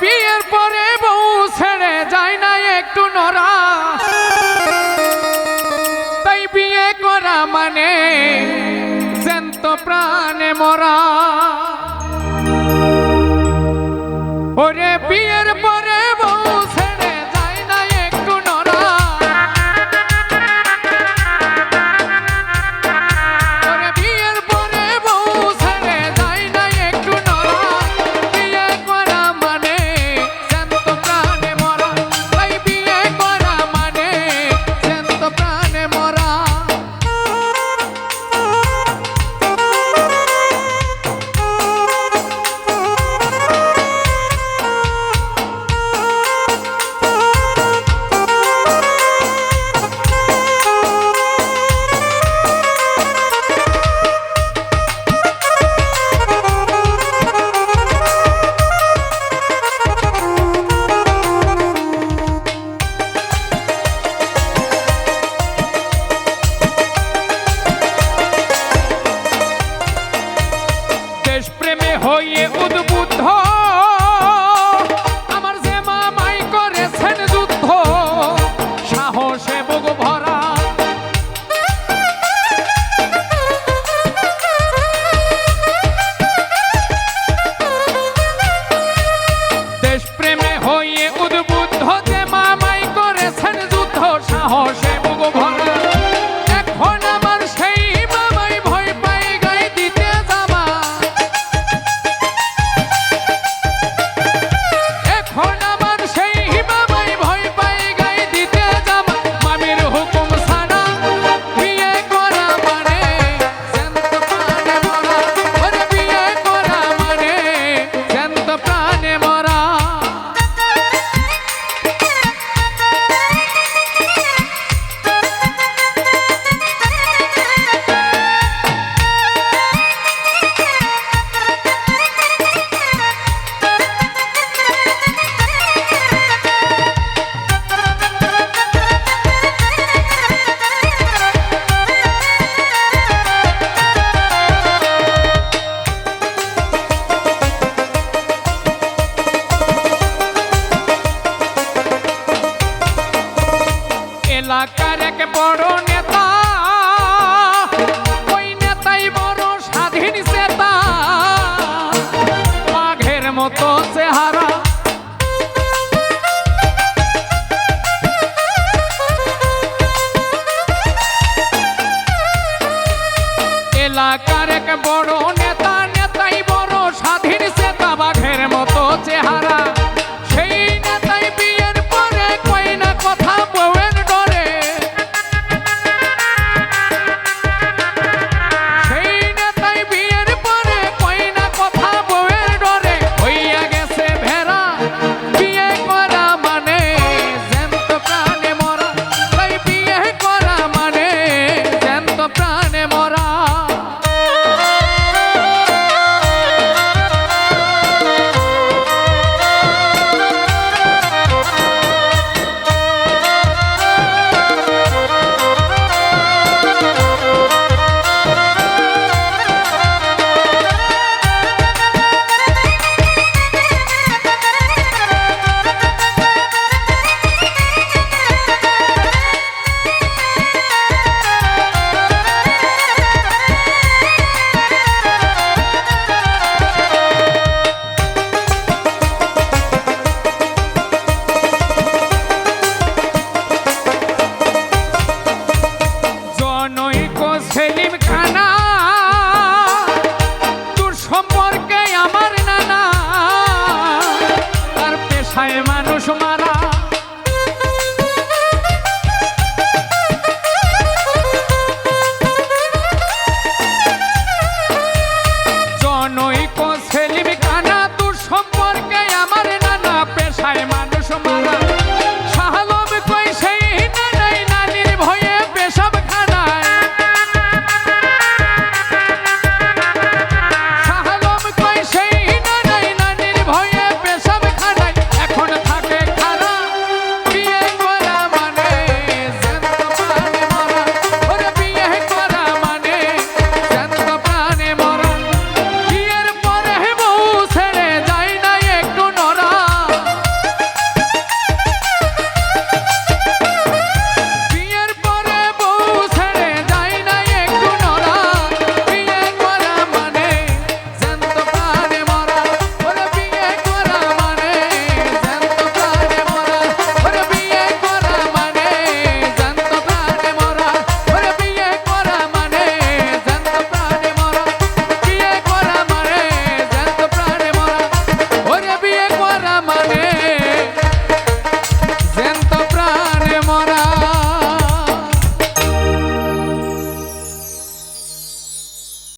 বিয়ের পরে বউ ছেড়ে যায় না একটু নরা তাই বিয়ে করা মানে জেন্ত প্রাণে মরা। ওরে বিয়ের পর পরা